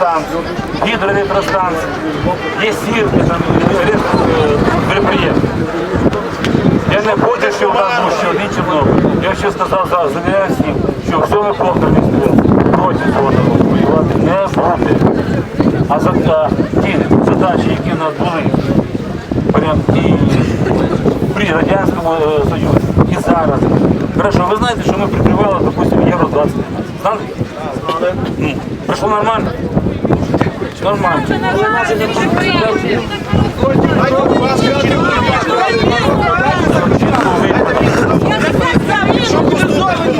електростанції, гідроелектростанції, є сірки, там підприємства. Я не хочу, щоб у нас був ще один Чорнобиль. Я ще сказав зараз, завіряю всім, що в цьому комплекс проти цього воювати не буде. А за ті задачі, які в нас були, прям і при Радянському е, Союзі, і зараз. Хорошо, ви знаєте, що ми прикривали, допустим, Євро 20. Знали? Ну, пройшло нормально? Нормально. Щоб допомагати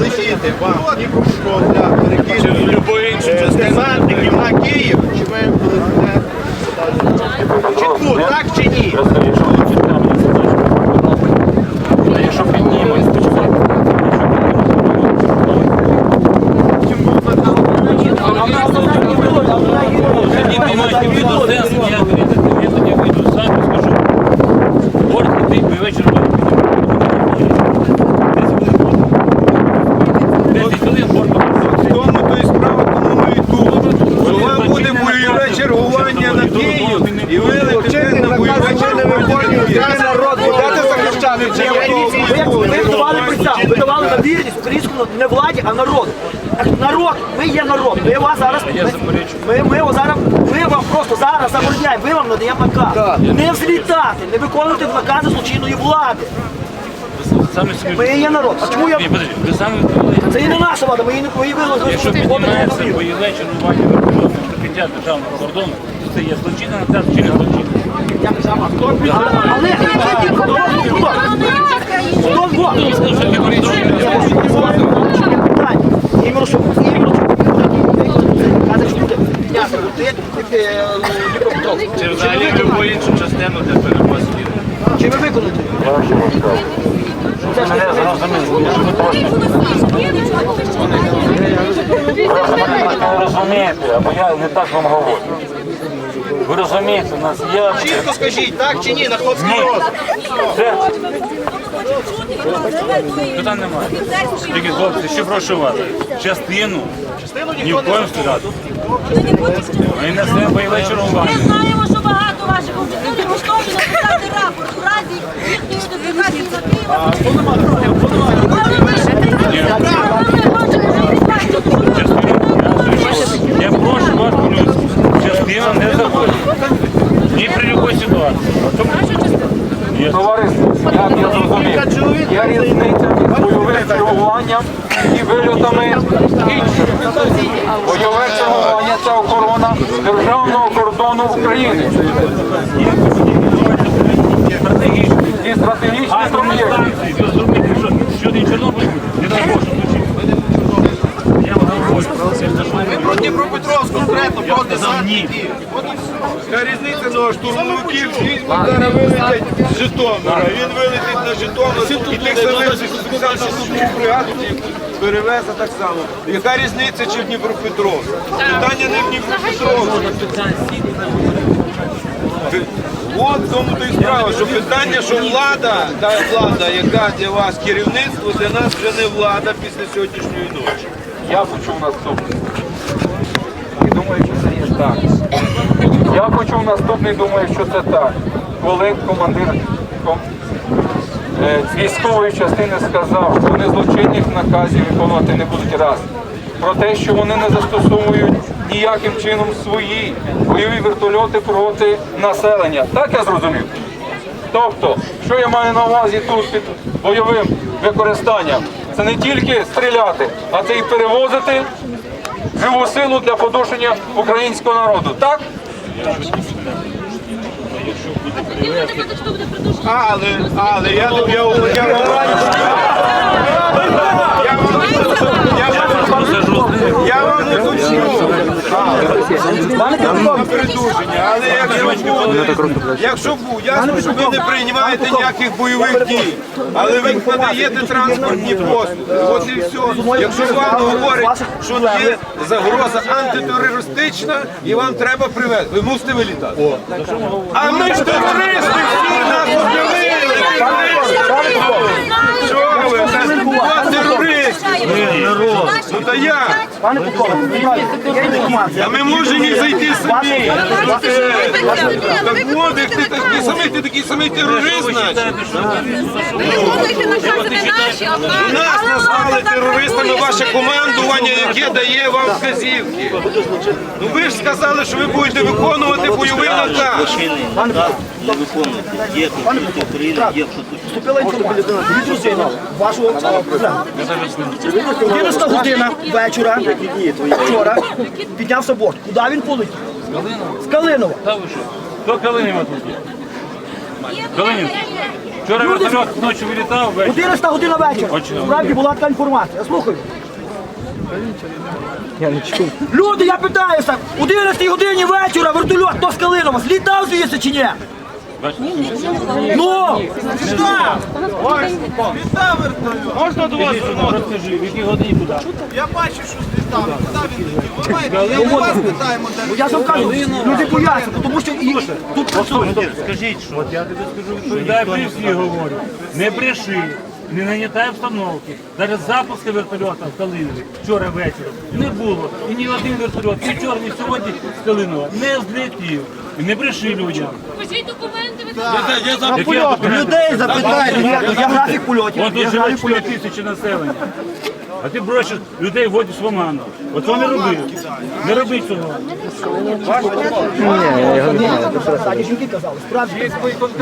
летіти вам Київ, чи ви полетите чи так чи ні? Просто якщо ми читаємо ці задачі, а якщо піднімемо, спочатку, Не понимаете, выйду с Дэнса, я, я, я тоді вийду сам і скажу. Город іди, і вечір Десять хвилин борт В тому то і справа, тому ми і тут. Що вам буде бойове чергування на Київ, і ви летите на бойове чергування. народ будете захищати, чи Ви, ви давали присягу, ви давали на не владі, а народу. Так народ, ми є народ. Ми вас зараз ми, ми, його зараз, ми вам просто зараз забороняємо, ми вам надаємо наказ. Не взлітати, не виконувати накази злочинної влади. Самі собі. Ми є народ. А чому я Ні, подожди, ви самі це і не наша влада, ми її не появили якщо піднімається бойове чергування вертольотом прикриття державного кордону, то це є злочинна наказ чи не злочинна. Але хто згод? Хто сказав, що не Питання. Іменно що іменно що казати, що буде. Ясно, ти Дніпропетровськ. Чи взагалі любу іншу частину для перевозки? Чи ви виконуєте? що Просто ви не розумієте, або я не так вам говорю. Ви розумієте, у нас є... Чітко скажіть, так чи ні, на хлопський розум. Питань немає. Тільки хлопці, що прошу вас, частину ні в коїм сказати. Ми несемо бойове Ми знаємо, що багато ваших офіцерів готові написати рапорт у разі їхньої дублікації за Києва. Частину, я прошу вас, плюс, частина не заходить. Ні при будь-якій ситуації. Є. Товариство, як я зрозумів, є різниця між бойовим чергуванням і вильотами інших. Бойове чергування це охорона державного кордону України і стратегічних об'єктів. щодо Чорнобиль не дай наш Про Дніпропетровськ конкретно, про десантників. Яка різниця, ну а штурмовиків зараз вилетять з Житомира. Він вилетить на Житомир і тих самих 60 бригаду перевезе так само. Яка різниця чи в Дніпропетровськ? Питання не в Дніпропетровську. От в тому то і справа, що питання, що влада, та влада, яка для вас керівництво, для нас вже не влада після сьогоднішньої ночі. Я почув наступне. І думаю, що це є так. Я почув наступне і думаю, що це так. Коли командир ком- е, військової частини сказав, що вони злочинних наказів виконувати не будуть раз. Про те, що вони не застосовують ніяким чином свої бойові вертольоти проти населення. Так я зрозумів. Тобто, що я маю на увазі тут під бойовим використанням? Це не тільки стріляти, а це і перевозити живу силу для подушення українського народу. Так? Але, але я, я, я, я, вам- я, вам- я вам не хочу. На передушення, але якщо буде, ясно, що ви не приймаєте ніяких бойових дій, але ви подаєте транспортні послуги. От і все. Якщо вам говорять, що є загроза антитерористична і вам треба привезти, ви мусите вилітати. А ми ж терористи всі нас об'явили! Що ви? Це терористи! Ну та як? Пане Петрове, є інформація. А ми можемо і зайти самі. Так от, як ти такий самий, ти такий самий терорист, значить. наші. Нас назвали терористами ваше командування, яке дає вам вказівки. Ну ви ж сказали, що ви будете виконувати бойовий наказ. не виконуєте. Є Конституція України, є що тут. Вступила інформація від дружини вашого е, президента. 11 година вечора, вчора, піднявся борт. Куди він полетів? З Калинова. Та ви що? Хто Калинова тут є? Калинів. Вчора вертольот ночі вилітав, ввечері. 11 година вечора. Очень Справді була така інформація. Я слухаю. Я не чув. Люди, я питаюся, 11 годині вечора вертольот, хто з Калинова, злітав звідси чи ні? Ну! Злітав! Можна до вас розкажи, в якій годині куди? Я бачу, що злітав. Куди він летів? Ви маєте, ми у вас питаємо, де Ну, Я ж вам кажу, люди бояться, тому що і тут працюють. Скажіть, що? От я тобі скажу, відповідаю при всіх говорю. Не бреши, не нанятай обстановки. Навіть запуску вертольота в Калинові вчора вечором не було. І ні один вертольот, ні вчора, ні сьогодні з Калинова не злетів. І не бреши людям. Покажіть документи, ви я документи? Людей запитайте. Я графік польотів. Вон Я тут живе графік 4 польотів. тисячі населення. А ти бросиш людей вводиш в оману. От цього не роби. Не роби цього. Такі жінки казали, справді.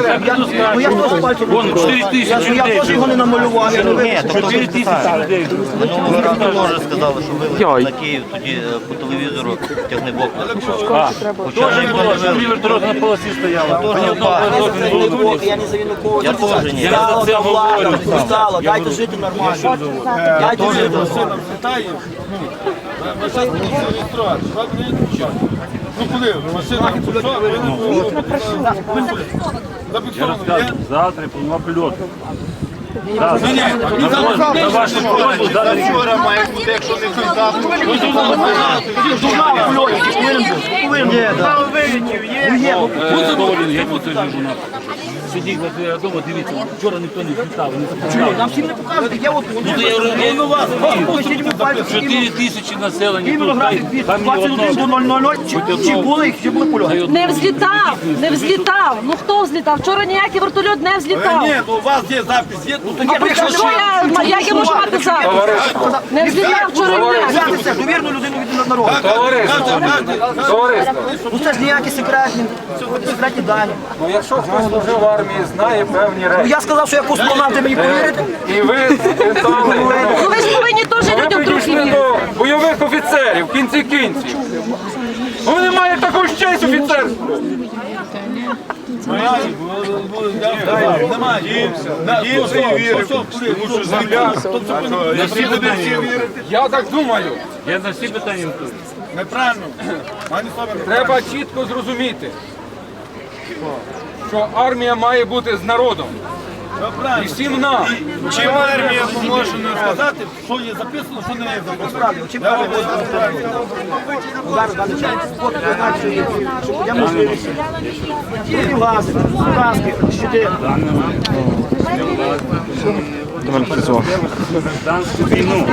Так я тут Ну я теж пальцем Вон 4 тисячі Я людей. теж його не намалював. я не виписав. 4 тисячі людей. Минулого разу теж сказали, що вилетіли на Київ, тоді е, по телевізору тягнебок. А, теж було, що дві вертольоти на полосі стояли. Ні одного вертольоту не було. Я не за Вінникового. Я теж ні. Я за це говорю. Стало, дайте жити нормально. Дайте жити нормально. Я розказую, завтра я планував польот. Так, На вашу просьбу зараз вчора має бути, якщо не тут завтра. Журнал бути. Повинен бути. Ну, є. Я тут. Сидіть на твоєму дому, дивіться, вчора ніхто не не запускав. Нам всім не показують. Я от Ну, ну. 4 тисячі населення, Іменно тут, графік від 21 до одного. 000. Чи- Чи були, чи були польоти? Не взлітав, не взлітав. Ну хто взлітав? Вчора ніякий вертольот не взлітав. Ні, ну у вас є запис, є тут. Тоді я, як я можу мати запис? Не взлітав вчора ніякий. Взяти довірну людину від народу. Товариство, товариство, Ну це ж ніякі секретні, секретні дані. ну якщо хтось служив в армії, знає певні Ну речі. я сказав, що я космонавт, ви мені повірите? І ви. Ну ви ж повинні теж Ви людям трохи вірити. до бойових офіцерів в кінці кінців. Вони мають таку ж честь офіцерську. Я так думаю. Я на всі питання відповім. Неправильно. Треба чітко зрозуміти, що армія має бути з народом. І всім нам. Чим армія поможе нам сказати, що є записано, що не є записано. Я знаю, що є. Що Я. Є гази, каски, щити. Гражданську війну.